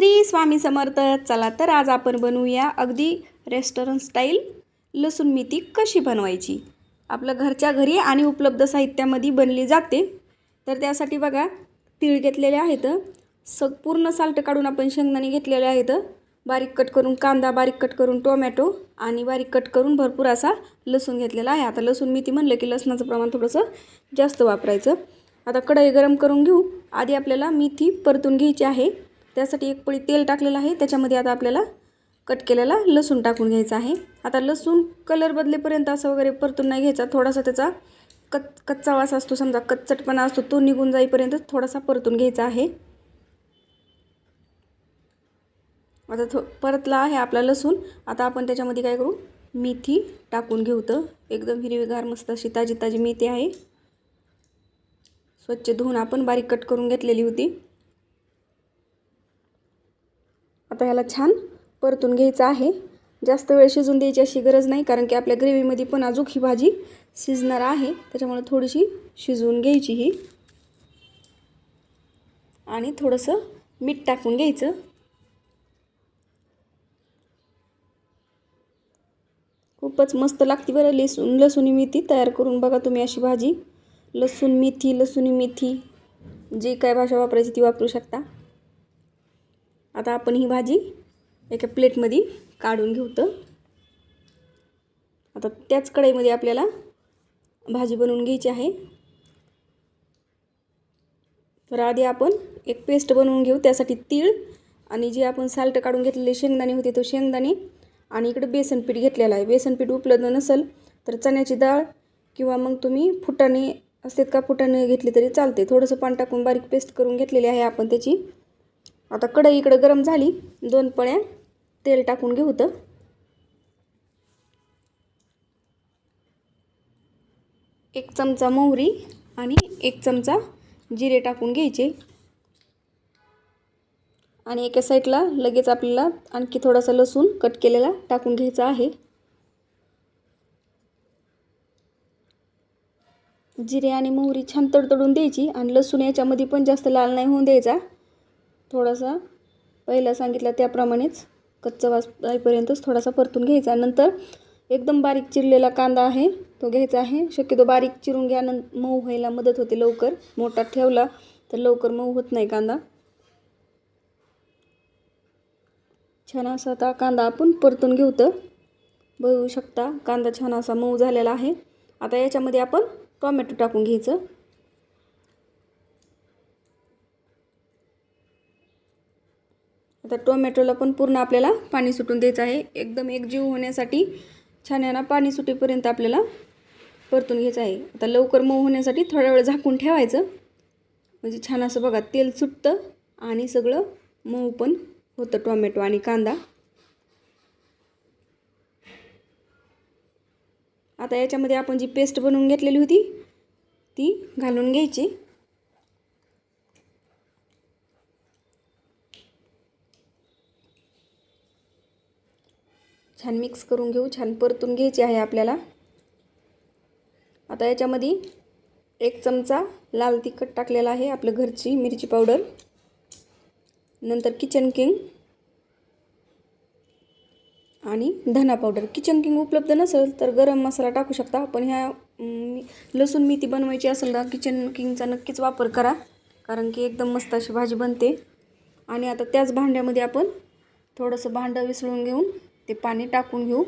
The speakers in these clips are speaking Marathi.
श्री स्वामी समर्थ. चला तर आज आपण बनवूया अगदी रेस्टॉरंट स्टाईल लसूण मेथी कशी बनवायची. आपलं घरच्या घरी आणि उपलब्ध साहित्यामध्ये बनली जाते. तर त्यासाठी बघा तीळ घेतलेले आहेत. स पूर्ण साल्ट काढून आपण शेंगदाणे घेतलेले आहेत. बारीक कट करून कांदा बारीक कट करून टोमॅटो आणि बारीक कट करून भरपूर असा लसूण घेतलेला आहे. आता लसूण मेथी म्हणलं की लसणाचं प्रमाण थोडंसं जास्त वापरायचं. आता कढई गरम करून घेऊ. आधी आपल्याला मेथी परतून घ्यायची आहे. त्यासाठी एक पळी तेल टाकलेलं आहे. त्याच्यामध्ये आता आपल्याला कट केलेला लसूण टाकून घ्यायचा आहे. आता लसूण कलर बदलेपर्यंत असं वगैरे परतून नाही घ्यायचा. थोडासा त्याचा कच कच्चा वास असतो. समजा कच्चटपणा असतो तो निघून जाईपर्यंत थोडासा परतून घ्यायचा आहे. आता थो परतला आहे आपला लसूण. आता आपण त्याच्यामध्ये काय करू? मेथी टाकून घेऊ तर एकदम हिरवीगार मस्त अशी ताजी ताजी मेथी आहे. स्वच्छ धुवून आपण बारीक कट करून घेतलेली होती. आता ह्याला छान परतून घ्यायचं आहे. जास्त वेळ शिजून द्यायची अशी गरज नाही कारण की आपल्या ग्रेव्हीमध्ये पण अजून ही भाजी शिजणार आहे. त्याच्यामुळे थोडीशी शिजवून घ्यायची ही. आणि थोडंसं मीठ टाकून घ्यायचं. खूपच मस्त लागते बरं लसूण लसुणी मेथी तयार करून बघा तुम्ही अशी भाजी. लसूण मेथी लसुणी मेथी जी काय भाषा वापरायची ती वापरू शकता. आता आपण ही भाजी एका प्लेटमध्ये काढून घेऊ तर आता त्याच कढईमध्ये आपल्याला भाजी बनवून घ्यायची आहे. तर आधी आपण एक पेस्ट बनवून घेऊ त्यासाठी तीळ आणि जे आपण साल्ट काढून घेतलेले शेंगदाणे होते तो शेंगदाणे आणि इकडे बेसन पीठ घेतलेलं आहे. बेसन पीठ उपलब्ध नसेल तर चण्याची डाळ किंवा मग तुम्ही फुटाणे असतात का फुटाणे घेतली तरी चालते. थोडंसं पाणी टाकून बारीक पेस्ट करून घेतलेली आहे आपण त्याची. आता कढई इकडं गरम झाली. दोन पळ्या तेल टाकून घेऊ तर एक चमचा मोहरी आणि एक चमचा जिरे टाकून घ्यायचे. आणि एका साईडला लगेच आपल्याला आणखी थोडासा लसूण कट केलेला टाकून घ्यायचा आहे. जिरे आणि मोहरी छान तडतडून द्यायची आणि लसूण याच्यामध्ये पण जास्त लाल नाही होऊन द्यायचा. थोडासा पहिला सांगितला त्याप्रमाणेच कच्चा वास जाईपर्यंतच थोडासा परतून घ्यायचा. नंतर एकदम बारीक चिरलेला कांदा आहे तो घ्यायचा आहे. शक्यतो बारीक चिरून घ्या नं मऊ व्हायला मदत होते लवकर. मोठा ठेवला तर लवकर मऊ होत नाही कांदा. छान असा आता कांदा आपण परतून घेऊ तर बघू शकता कांदा छान असा मऊ झालेला आहे. आता याच्यामध्ये आपण टॉमॅटो टाकून घ्यायचं. आता टोमॅटोला पण पूर्ण आपल्याला पाणी सुटून द्यायचं आहे. एकदम एकजीव होण्यासाठी छान याला पाणी सुटेपर्यंत आपल्याला परतून घ्यायचं आहे. आता लवकर मऊ होण्यासाठी थोडा वेळ झाकून ठेवायचं. म्हणजे छान असं बघा तेल सुटतं आणि सगळं मऊ पण होतं टोमॅटो आणि कांदा. आता याच्यामध्ये आपण जी पेस्ट बनवून घेतलेली होती ती घालून घ्यायची. छान मिक्स करून घेऊ छान परतून घ्यायची आहे आपल्याला. आता याच्यामध्ये एक चमचा लाल तिखट टाकलेला आहे आपलं घरची मिरची पावडर. नंतर किचन किंग आणि धना पावडर. किचन किंग उपलब्ध नसेल तर गरम मसाला टाकू शकता. पण ह्या लसूण मेथी बनवायची असेल ना किचन किंगचा नक्कीच वापर करा. कारण की एकदम मस्त अशी भाजी बनते. आणि आता त्याच भांड्यामध्ये आपण थोडंसं भांडं विसळून घेऊन ते पाणी टाकून घेऊ.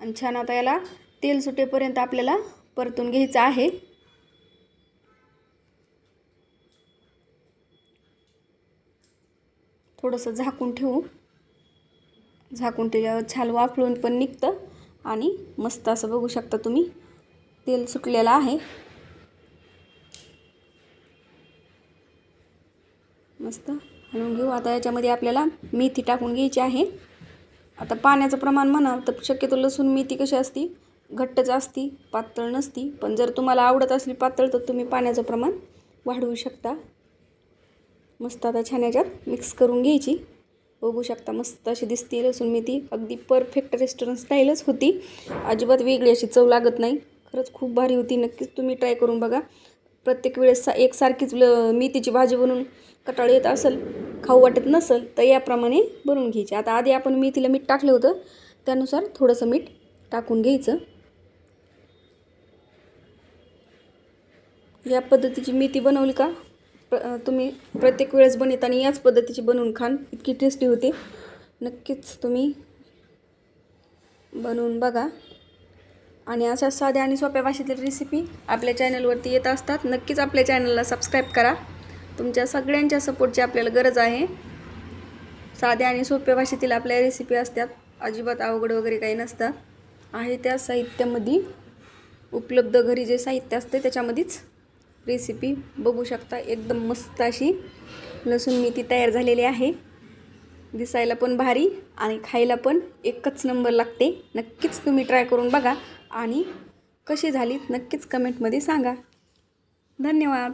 आणि छान आता याला तेल सुटेपर्यंत आपल्याला परतून घ्यायचं आहे. थोडंसं झाकून ठेवू. झाकून ठेवल्यावर छान वाफळून पण निघतं. आणि मस्त असं बघू शकता तुम्ही तेल सुटलेलं आहे. मस्त हलवून घेऊ. आता याच्यामध्ये आपल्याला मेथी टाकून घ्यायची आहे. आता पाण्याचं प्रमाण म्हणा तर शक्यतो लसूण मेथी कशी असती? घट्टच असती पातळ नसती. पण जर तुम्हाला आवडत असली पातळ तर तुम्ही पाण्याचं प्रमाण वाढवू शकता. मस्त आता छान याच्यात मिक्स करून घ्यायची. बघू शकता मस्त अशी दिसते लसूण मेथी. अगदी परफेक्ट रेस्टॉरंट स्टाईलच होती. अजिबात वेगळी अशी चव लागत नाही. खरंच खूप भारी होती. नक्कीच तुम्ही ट्राय करून बघा. प्रत्येक वेळेस सा एकसारखीच ल मेथीची भाजी बनवून कटाळ येत असेल खाऊ वाटत नसेल तर याप्रमाणे बनवून घ्यायची. आता आधी आपण मेथीला मीठ टाकलं होतं. त्यानुसार थोडंसं मीठ टाकून घ्यायचं. या पद्धतीची मेथी बनवली का? प्र तुम्ही प्रत्येक वेळेस बनवताना याच पद्धतीची बनवून खान. इतकी टेस्टी होते. नक्कीच तुम्ही बनवून बघा. आणि अशा साध्या आणि सोप्या भाषेतील रेसिपी आपल्या चॅनलवरती येत असतात. नक्कीच आपल्या चॅनलला सबस्क्राईब करा. तुमच्या सगळ्यांच्या सपोर्टची आपल्याला गरज आहे. साध्या आणि सोप्या भाषेतील आपल्या रेसिपी असतात. अजिबात अवघड वगैरे काही नसतं. आहे त्या साहित्यामध्ये उपलब्ध घरी जे साहित्य असते त्याच्यामध्येच रेसिपी बघू शकता. एकदम मस्त अशी लसूण मेथी तयार झालेली आहे. दिसायला पण भारी आणि खायला पण एकच नंबर लागते. नक्कीच तुम्ही ट्राय करून बघा आणि कशी झाली नक्कीच कमेंटमध्ये सांगा. धन्यवाद.